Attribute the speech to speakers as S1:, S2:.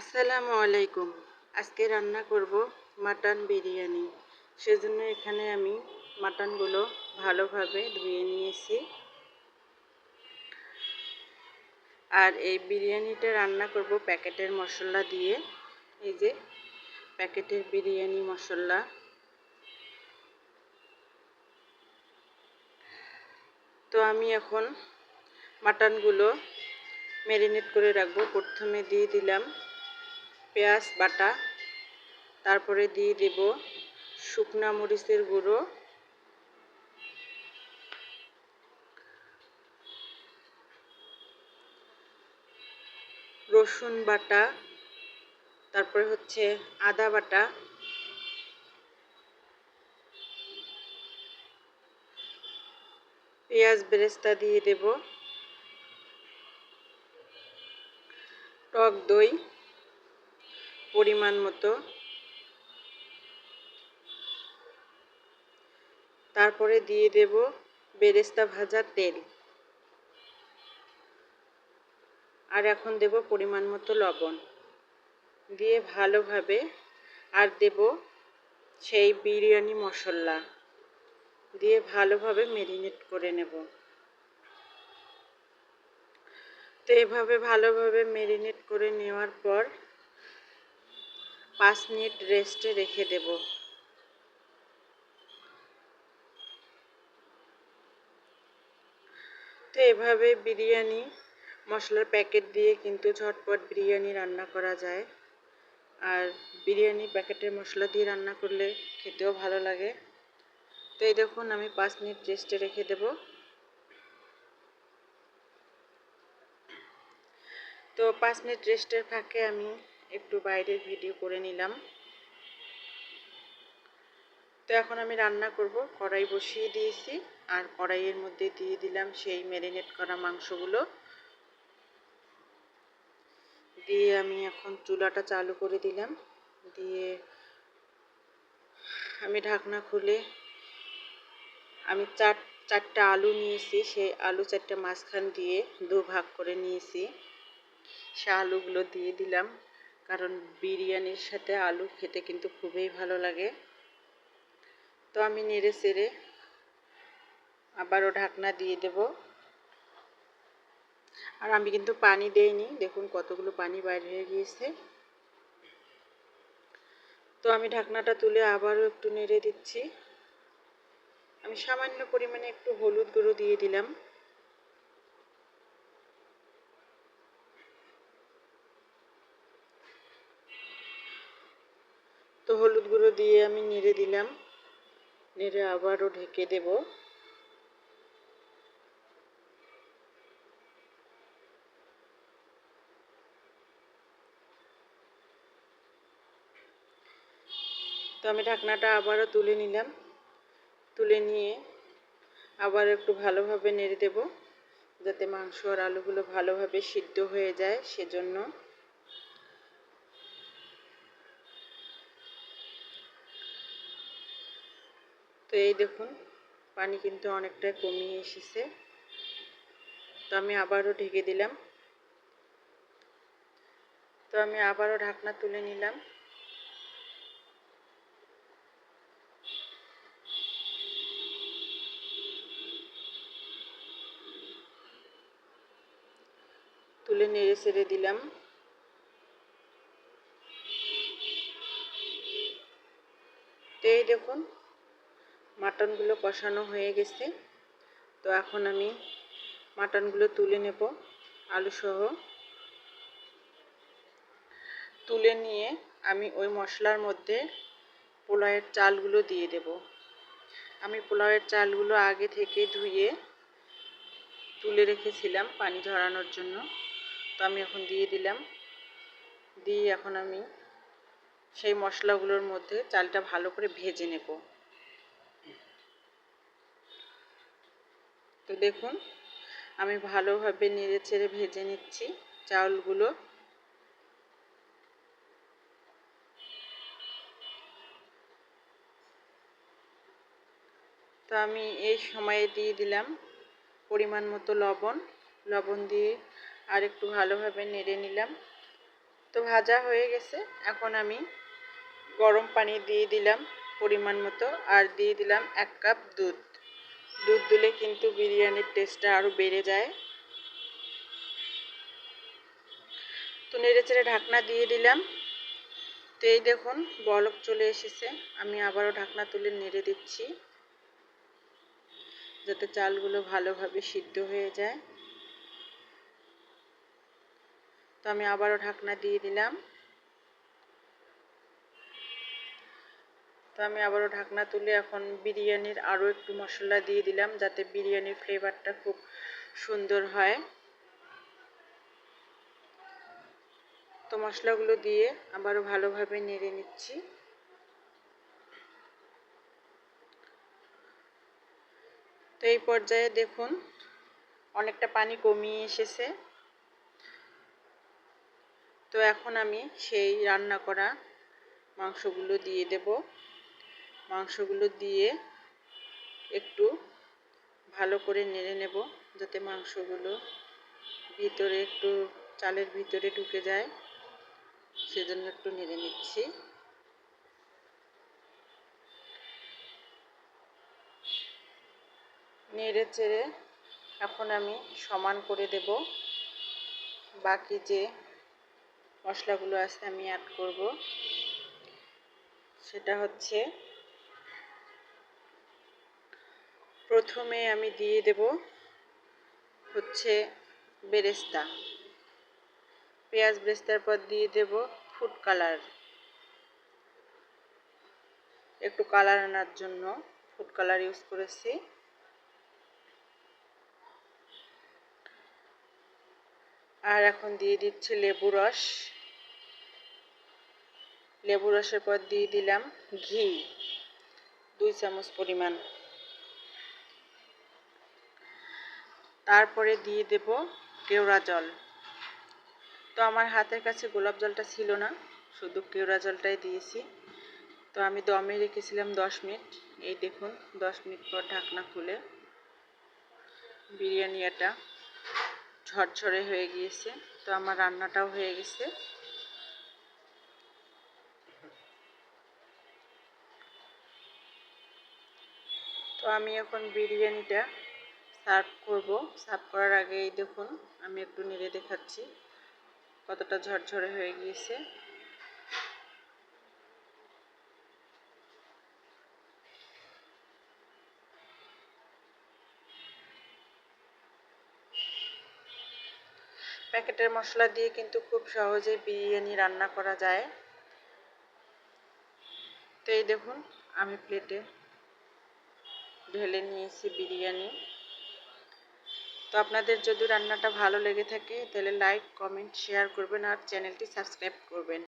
S1: আসসালামু আলাইকুম। আজকে রান্না করব মাটন বিরিয়ানি। সেজন্য এখানে আমি মাটনগুলো ভালোভাবে ধুয়ে নিয়েছি। আর এই বিরিয়ানিটা রান্না করব প্যাকেটের মশলা দিয়ে। এই যে প্যাকেটের বিরিয়ানি মশলা। তো আমি এখন মাটনগুলো ম্যারিনেট করে রাখব। প্রথমে দিয়ে দিলাম পেঁয়াজ, বাটা, তারপরে দিয়ে দেব শুকনা মরিচের গুঁড়ো। রসুন বাটা, তারপরে হচ্ছে আদা বাটা। পেঁয়াজ বেরেস্তা দিয়ে দেব। টক দই। পরিমাণ মতো। তারপরে দিয়ে দেব বেরেস্তা ভাজা তেল। আর এখন দেব পরিমাণ মতো লবণ। দিয়ে ভালোভাবে আর দেব সেই বিরিয়ানি মশলা। দিয়ে ভালোভাবে মেরিনেট করে নেব। তো এভাবে ভালোভাবে মেরিনেট করে নেওয়ার পর পাঁচ মিনিট রেস্টে রেখে দেব। তো এভাবে বিরিয়ানি, মশলার প্যাকেট দিয়ে কিন্তু ঝটপট বিরিয়ানি রান্না করা যায়। আর বিরিয়ানি প্যাকেটের মশলা দিয়ে রান্না করলে খেতেও ভালো লাগে। তো এই দেখুন, আমি পাঁচ মিনিট রেস্টে রেখে দেব। তো পাঁচ মিনিট রেস্টের ফাঁকে আমি একটু বাইরের ভিডিও করে নিলাম। তো এখন আমি রান্না করব। কড়াই বসিয়ে দিয়েছি আর কড়াইয়ের মধ্যে দিয়ে দিলাম সেই ম্যারিনেট করা মাংসগুলো। দিয়ে আমি এখন চুলাটা চালু করে দিলাম। দিয়ে আমি ঢাকনা খুলে আমি চার, চারটা আলু নিয়েছি। সেই আলু চারটা মাঝখান দিয়ে দু ভাগ করে নিয়েছি। সে আলুগুলো দিয়ে দিলাম। কারণ বিরিয়ানির সাথে আলু খেতে কিন্তু খুবই ভালো লাগে। তো আমি নেড়ে সেড়ে আবারও ঢাকনা দিয়ে দেব। আর আমি কিন্তু পানি দেইনি, দেখুন কতগুলো পানি বাইর হয়ে গিয়েছে। তো আমি ঢাকনাটা তুলে আবারও একটু নেড়ে দিচ্ছি। আমি সামান্য পরিমাণে একটু হলুদ গুঁড়ো দিয়ে দিলাম। তো হলুদ গুঁড়ো দিয়ে আমি নেড়ে দিলাম। নেড়ে আবারও ঢেকে দেব। তো আমি ঢাকনাটা আবারও তুলে নিলাম। তুলে নিয়ে আবার একটু ভালোভাবে নেড়ে দেব, যাতে মাংস আর আলুগুলো ভালোভাবে সিদ্ধ হয়ে যায় সেজন্য। তো এই দেখুন, পানি কিন্তু অনেকটাই কমিয়ে এসেছে। তো আমি আবারও ঢেকে দিলাম। তো আমি আবারও ঢাকনা তুলে নিলাম। তুলে নেড়ে ছেড়ে দিলাম। তো এই দেখুন মাটনগুলো কষানো হয়ে গেছে। তো এখন আমি মাটনগুলো তুলে নেব, আলুসহ। তুলে নিয়ে আমি ওই মশলার মধ্যে পোলাওয়ের চালগুলো দিয়ে দেব। আমি পোলাওয়ের চালগুলো আগে থেকে ধুয়ে তুলে রেখেছিলাম পানি ঝরানোর জন্য। তো আমি এখন দিয়ে দিলাম। দিয়ে এখন আমি সেই মশলাগুলোর মধ্যে চালটা ভালো করে ভেজে নেব। তো দেখুন, আমি ভালোভাবে নেড়ে চেড়ে ভেজে নিচ্ছি চাউলগুলো। তো আমি এই সময়ে দিয়ে দিলাম পরিমাণ মতো লবণ। লবণ দিয়ে আর একটু ভালোভাবে নেড়ে নিলাম। তো ভাজা হয়ে গেছে। এখন আমি গরম পানি দিয়ে দিলাম পরিমাণ মতো। আর দিয়ে দিলাম এক কাপ দুধ। দুধ দিলে কিন্তু বিরিয়ানির টেস্টটা আরও বেড়ে যায়। তো নেড়ে চেড়ে ঢাকনা দিয়ে দিলাম। তো এই দেখুন, বলক চলে এসেছে। আমি আবারও ঢাকনা তুলে নেড়ে দিচ্ছি। যাতে চালগুলো ভালোভাবে সিদ্ধ হয়ে যায়। তো আমি আবারও ঢাকনা দিয়ে দিলাম। তো আমি আবারও ঢাকনা তুলে এখন বিরিয়ানির আরও একটু মশলা দিয়ে দিলাম যাতে বিরিয়ানির ফ্লেভারটা খুব সুন্দর হয়। তো মশলাগুলো দিয়ে আবারও ভালোভাবে নেড়ে নিচ্ছি। তো এই পর্যায়ে দেখুন, অনেকটা পানি কমিয়ে এসেছে। তো এখন আমি সেই রান্না করা মাংসগুলো দিয়ে দেব। মাংসগুলো দিয়ে একটু ভালো করে নেড়ে নেব যাতে মাংসগুলো ভিতরে একটু চালের ভিতরে ঢুকে যায়। সেজন্য একটু নেড়ে নিচ্ছি। নেড়ে চেড়ে এখন আমি সমান করে দেব। বাকি যে মশলাগুলো আছে আমি অ্যাড করব। সেটা হচ্ছে প্রথমে আমি দিয়ে দেব হচ্ছে বেরেস্তা। পেঁয়াজ বেরেস্তার পর দিয়ে দেব ফুড কালার। একটু কালার আনার জন্য ফুড কালার ইউজ করেছি। আর এখন দিয়ে দিচ্ছি লেবু রস। লেবু রসের পর দিয়ে দিলাম ঘি, দুই চামচ পরিমাণ। তারপরে দিয়ে দেব কেওড়া জল। তো আমার হাতের কাছে গোলাপ জলটা ছিল না, শুধু কেওড়া জলটাই দিয়েছি। তো আমি দমে রেখেছিলাম দশ মিনিট। এই দেখুন, দশ মিনিট পর ঢাকনা খুলে বিরিয়ানি এটা ঝরঝরে হয়ে গিয়েছে। তো আমার রান্নাটাও হয়ে গেছে। তো আমি এখন বিরিয়ানিটা সার্ভ করব। সার্ভ করার আগেই দেখুন, আমি একটু নেড়ে দেখাচ্ছি কতটা ঝরঝরে হয়ে গিয়েছে। প্যাকেটের মশলা দিয়ে কিন্তু খুব সহজেই বিরিয়ানি রান্না করা যায়। তো এই দেখুন, আমি প্লেটে ঢেলে নিয়েছি বিরিয়ানি। তো আপনাদের যদি রান্নাটা ভালো লেগে থাকে, তাহলে লাইক কমেন্ট শেয়ার করবেন আর চ্যানেলটি সাবস্ক্রাইব করবেন।